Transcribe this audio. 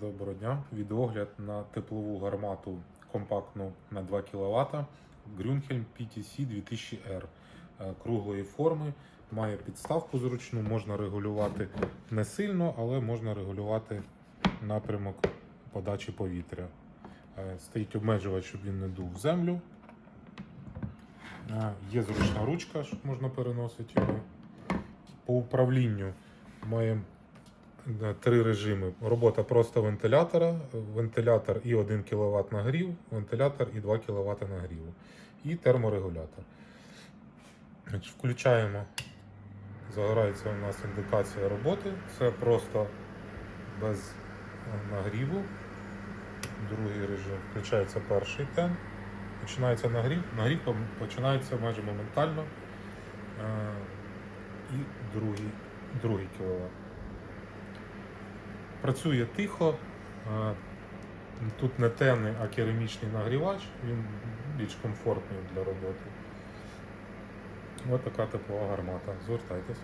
Доброго дня. Відеогляд на теплову гармату компактну на 2 кВт Grünhelm PTC 2000R Е, круглої форми. Має підставку зручну, можна регулювати не сильно, але можна регулювати напрямок подачі повітря. Е, Стоїть обмежувач, щоб він не дув в землю. Е, Є зручна ручка, щоб можна переносити його. По управлінню маємо три режими. Робота просто вентилятора, вентилятор і 1 кВт нагрів, вентилятор і 2 кВт нагріву. І терморегулятор. Включаємо. Загорається у нас індикація роботи. Це просто без е, нагріву. Другий режим. Включається перший тен. Починається нагрів. Нагрів починається майже моментально. Е, І другий, другий кВт. Працює тихо. Е, Тут не темний, а керамічний нагрівач, він більш комфортний для роботи. Ось така теплова гармата. Звертайтесь.